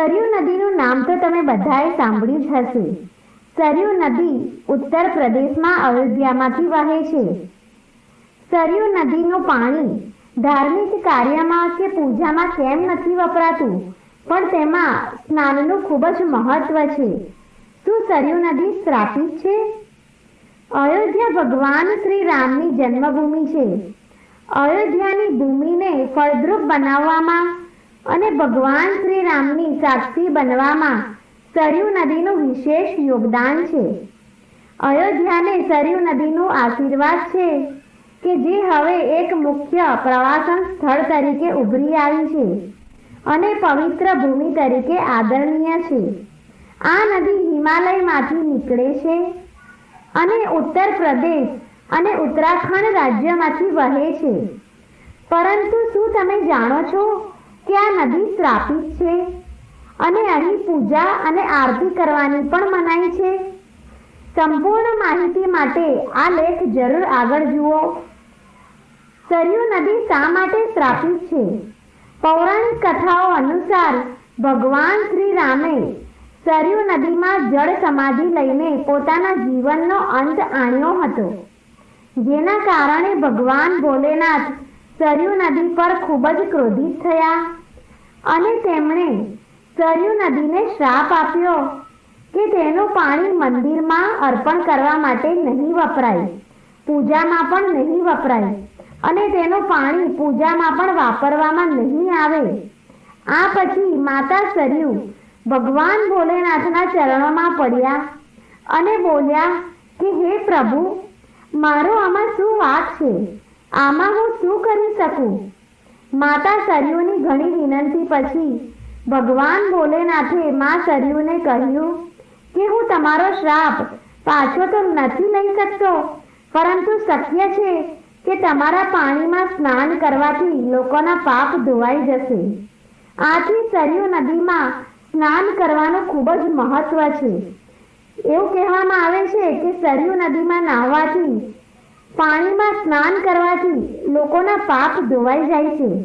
સરયુ નદીનું નામ તો તમે બધાએ સાંભળ્યું જ હશે. સરયુ નદી ઉત્તર પ્રદેશમાં અયોધ્યામાંથી વહે છે. સરયુ નદીનું પાણી ધાર્મિક કાર્યમાં કે પૂજામાં કેમ નથી વપરાતું, પણ તેમાં સ્નાનનું ખૂબ જ મહત્વ છે. શું સરયુ નદી શ્રાપિત છે? અયોધ્યા ભગવાન શ્રી રામની જન્મભૂમિ છે. અયોધ્યાની ભૂમિને ફળદ્રુપ બનાવવામાં અને ભગવાન શ્રી રામની સાક્ષી બનવામાં સરયુ નદીનું વિશેષ યોગદાન છે. અયોધ્યાને સરયુ નદીનું આશીર્વાદ છે કે જે હવે એક મુખ્ય પ્રવાસન સ્થળ તરીકે ઉભરી આવી છે અને પવિત્ર ભૂમિ તરીકે આદરણીય છે. આ નદી હિમાલયમાંથી નીકળે છે અને ઉત્તર પ્રદેશ અને ઉત્તરાખંડ રાજ્યમાંથી વહે છે. પરંતુ શું તમે જાણો છો આ નદી શ્રાપિત છે અને અહીં પૂજા અને આરતી કરવાની પણ મનાઈ છે. સંપૂર્ણ માહિતી માટે આ લેખ જરૂર આગળ જુઓ. સરયુ નદી શા માટે શ્રાપિત છે? પૌરાણિક કથાઓ અનુસાર ભગવાન શ્રી રામે સરયુ નદીમાં જળ સમાધિ લઈને પોતાના જીવનનો અંત આણ્યો હતો. જેના કારણે ભગવાન ભોલેનાથ સરયુ નદી પર ખૂબ જ ક્રોધિત થયા. અને તેમણે સરયુ નદીને શ્રાપ આપ્યો કે તેનું પાણી મંદિરમાં અર્પણ કરવા માટે નહીં વપરાય, પૂજામાં પણ નહીં વપરાય અને તેનું પાણી પૂજામાં પણ વાપરવામાં નહીં આવે. આ પછી માતા સરયુ ભગવાન ભોલેનાથના ચરણોમાં પડ્યા અને બોલ્યા કે, હે પ્રભુ, મારો આમાં શું વાક છે? આમાં હું શું કરી શકું? માતા સરયુની ઘણી વિનંતી પછી ભગવાન ભોલેનાથે મા સરયુને કહ્યું કે હું તમારો શ્રાપ પાછો તો નથી લઈ શકતો, પરંતુ શક્ય છે કે તમારા પાણીમાં સ્નાન કરવાથી લોકોના પાપ ધોવાઈ જશે. આથી સરયુ નદીમાં સ્નાન કરવાનું ખૂબ જ મહત્વ છે. એવું કહેવામાં આવે છે કે સરયુ નદીમાં નાહવાથી પાણીમાં સ્નાન કરવાથી લોકોના પાપ ધોવાઈ જાય છે.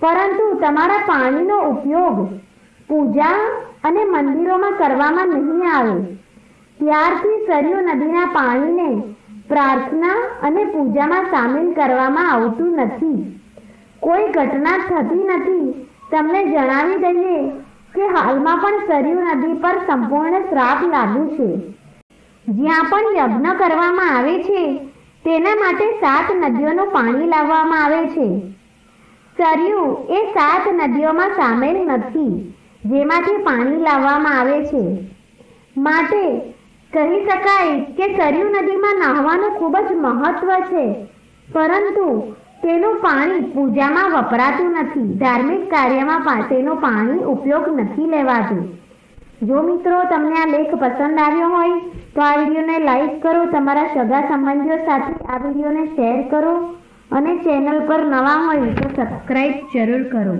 પરંતુ તમારા પાણીનો ઉપયોગ પૂજા અને મંદિરોમાં કરવામાં નહીં આવે. ત્યારથી સરયુ નદીના પાણીને પ્રાર્થના અને પૂજામાં સામેલ કરવામાં આવતું નથી. કોઈ ઘટના થતી નથી. તમને જણાવી દઈએ કે હાલમાં પણ સરયુ નદી પર સંપૂર્ણ શ્રાપ લાગ્યું છે. જ્યાં પણ યજ્ઞ કરવામાં આવે છે તેના માટે સાત નદીઓનું પાણી લાવવામાં આવે છે. સરયુ એ સાત નદીઓમાં સામેલ નથી, જેમાંથી પાણી લાવવામાં આવે છે. માટે કહી શકાય કે સરયુ નદીમાં નાહવાનું ખૂબ જ મહત્વ છે, પરંતુ તેનું પાણી પૂજામાં વપરાતું નથી. ધાર્મિક કાર્યમાં તેનું પાણી ઉપયોગ નથી લેવાતું. જો મિત્રો તમને આ લેખ પસંદ આવ્યો હોય, તો આ વિડીયોને લાઈક કરો, તમારા સગા સંબંધીઓ સાથે આ વિડીયોને શેર કરો અને ચેનલ પર નવા હોય તો સબસ્ક્રાઈબ જરૂર કરો.